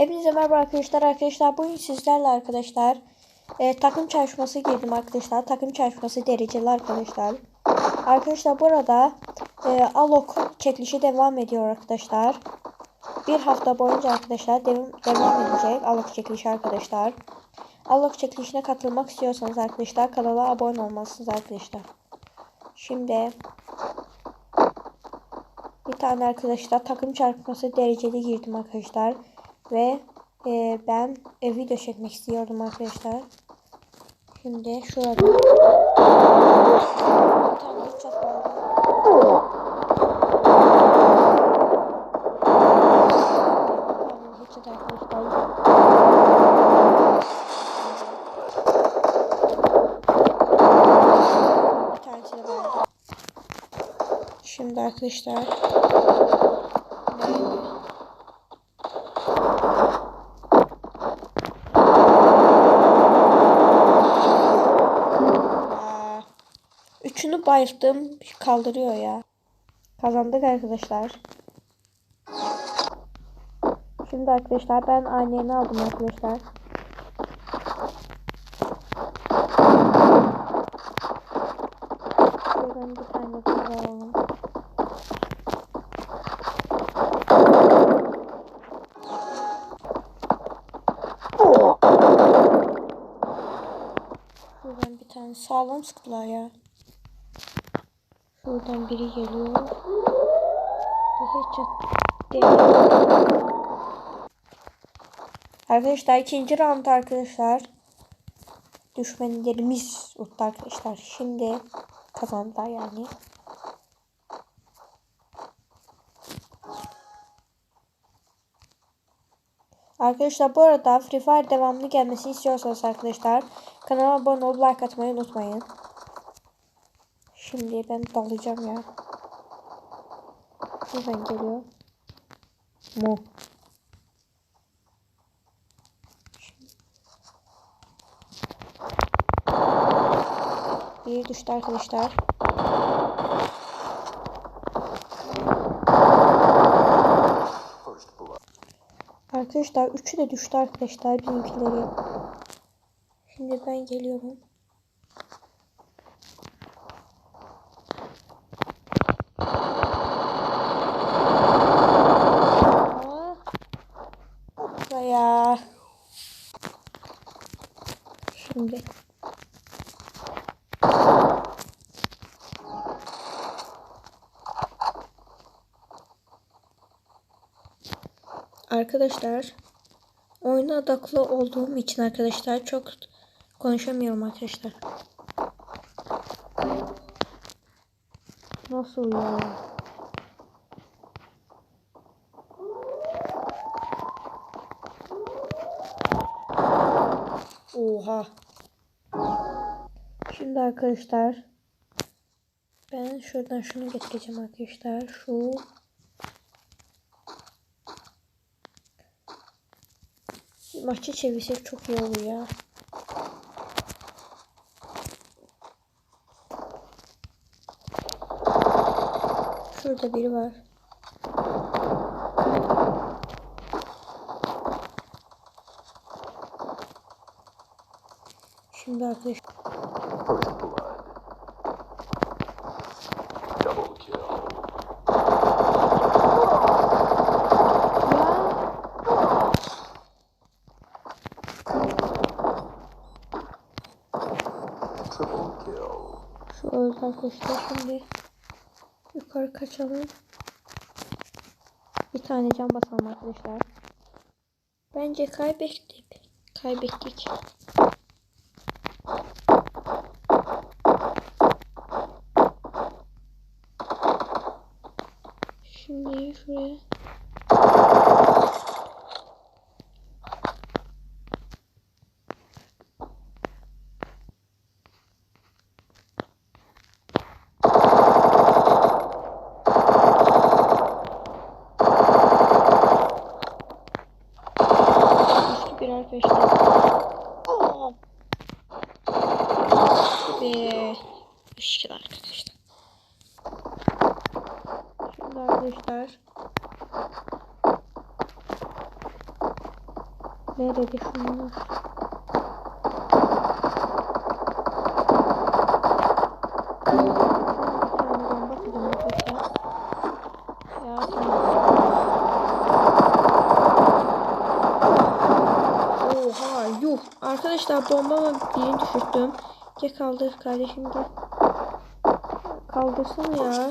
Hepinize merhaba arkadaşlar. Arkadaşlar bugün sizlerle arkadaşlar e, takım çalışması girdim arkadaşlar. Takım çalışması dereceli arkadaşlar. Arkadaşlar burada e, alok çekilişi devam ediyor arkadaşlar. Bir hafta boyunca arkadaşlar devam, devam edecek alok çekilişi arkadaşlar. Alok çekilişine katılmak istiyorsanız arkadaşlar kanala abone olmalısınız arkadaşlar. Şimdi bir tane arkadaşlar takım çarpması dereceli girdim arkadaşlar. Ve e, ben e, video çekmek istiyordum arkadaşlar. Şimdi şurada. Bir tane Bayılttım. Kaldırıyor ya. Kazandık arkadaşlar. Şimdi arkadaşlar ben anneni aldım arkadaşlar. Şuradan bir tane daha alalım. Şuradan bir tane sağlam sıktılar ya. Şuradan biri geliyor. Bir. Arkadaşlar ikinci round arkadaşlar. Düşmanlarımız uttu arkadaşlar. Şimdi kazandılar yani. Arkadaşlar bu arada Free Fire devamlı gelmesini istiyorsanız arkadaşlar kanala abone olup like atmayı unutmayın. Şimdi ben dalacağım ya. Buradan geliyor. Mu. Biri düştü arkadaşlar. Arkadaşlar üçü de düştü arkadaşlar bizimkileri. Şimdi ben geliyorum. Şimdi. Arkadaşlar oyuna odaklı olduğum için arkadaşlar çok konuşamıyorum arkadaşlar. Nasıl ya? Oha. Şimdi arkadaşlar ben şuradan şunu getireceğim arkadaşlar. Şu maçı çevirsek çok iyi olur ya. Şurada biri var. Şimdi arkadaşlar şu öldü arkadaşlar şimdi yukarı kaçalım. Bir tane can basalım arkadaşlar. Bence kaybettik. Kaybettik. Şimdi şuraya. Düştü bir arkadaşlar. Oh. Ve düştü arkadaşlar. Şimdi arkadaşlar Nerede şunlar? Oha yuh. Arkadaşlar bombama birini düşürttüm. Gel kaldır kardeşim gel. Kaldırsın ya.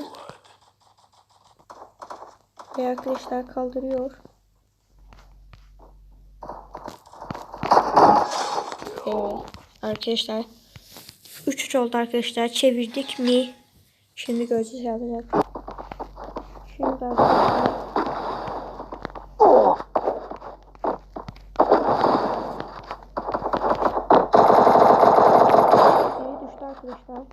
Ve arkadaşlar kaldırıyor. Arkadaşlar 3 oldu arkadaşlar. Çevirdik mi? Şimdi gözü çalacak. Şimdi arkadaşlar. Biri düştü arkadaşlar.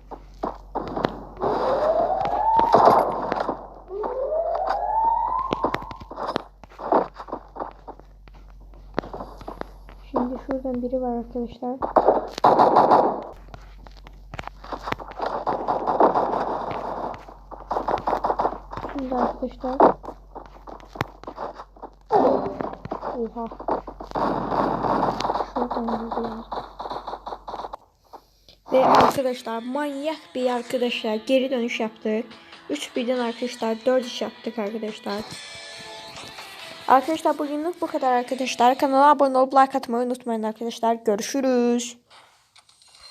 Şimdi şuradan biri var arkadaşlar. Şimdi arkadaşlar. Oha. Şuradan vurdular. Ve arkadaşlar manyak bir arkadaşlar geri dönüş yaptık. 3 birden arkadaşlar 4 iş yaptık arkadaşlar. Arkadaşlar bugünlük bu kadar arkadaşlar. Kanala abone olup like atmayı unutmayın arkadaşlar. Görüşürüz.